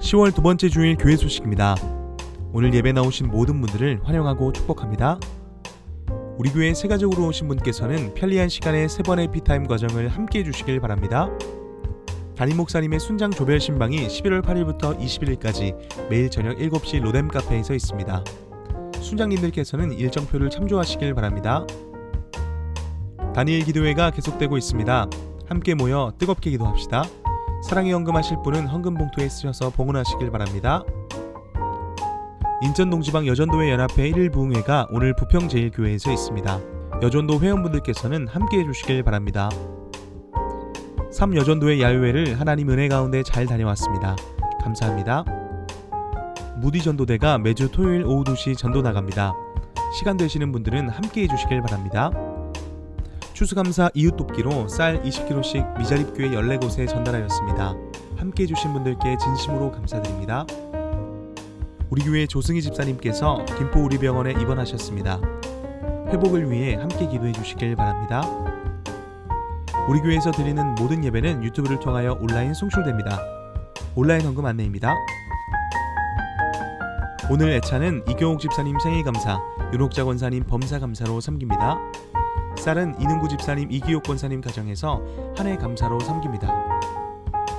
(10월) 두 번째 주일 교회 소식입니다. 오늘 예배 나오신 모든 분들을 환영하고 축복합니다. 우리 교회 세가족으로 오신 분께서는 편리한 시간에 세 번의 피타임 과정을 함께 해주시길 바랍니다. 담임 목사님의 순장 조별 신방이 11월 8일부터 21일까지 매일 저녁 7시 로뎀 카페에서 있습니다. 순장님들께서는 일정표를 참조하시길 바랍니다. 다니엘 기도회가 계속되고 있습니다. 함께 모여 뜨겁게 기도합시다. 사랑의 헌금 하실 분은 헌금 봉투에 쓰셔서 봉헌하시길 바랍니다. 인천동지방 여전도회 연합회 1일 부흥회가 오늘 부평제일교회에서 있습니다. 여전도 회원분들께서는 함께 해주시길 바랍니다. 3 여전도회 야유회를 하나님 은혜 가운데 잘 다녀왔습니다. 감사합니다. 무디 전도대가 매주 토요일 오후 2시 전도 나갑니다. 시간 되시는 분들은 함께 해주시길 바랍니다. 추수감사 이웃 돕기로 쌀 20kg씩 미자립교회 14곳에 전달하였습니다. 함께 해주신 분들께 진심으로 감사드립니다. 우리 교회 조승희 집사님께서 김포 우리병원에 입원하셨습니다. 회복을 위해 함께 기도해 주시길 바랍니다. 우리 교회에서 드리는 모든 예배는 유튜브를 통하여 온라인 송출됩니다. 온라인 헌금 안내입니다. 오늘 애차는 이경옥 집사님 생일 감사, 윤옥자 권사님 범사 감사로 섬깁니다. 쌀은 이능구 집사님 이기옥 권사님 가정에서 한 해 감사로 섬깁니다.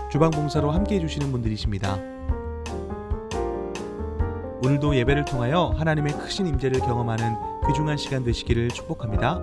주방 봉사로 함께 해주시는 분들이십니다. 오늘도 예배를 통하여 하나님의 크신 임재를 경험하는 귀중한 시간 되시기를 축복합니다.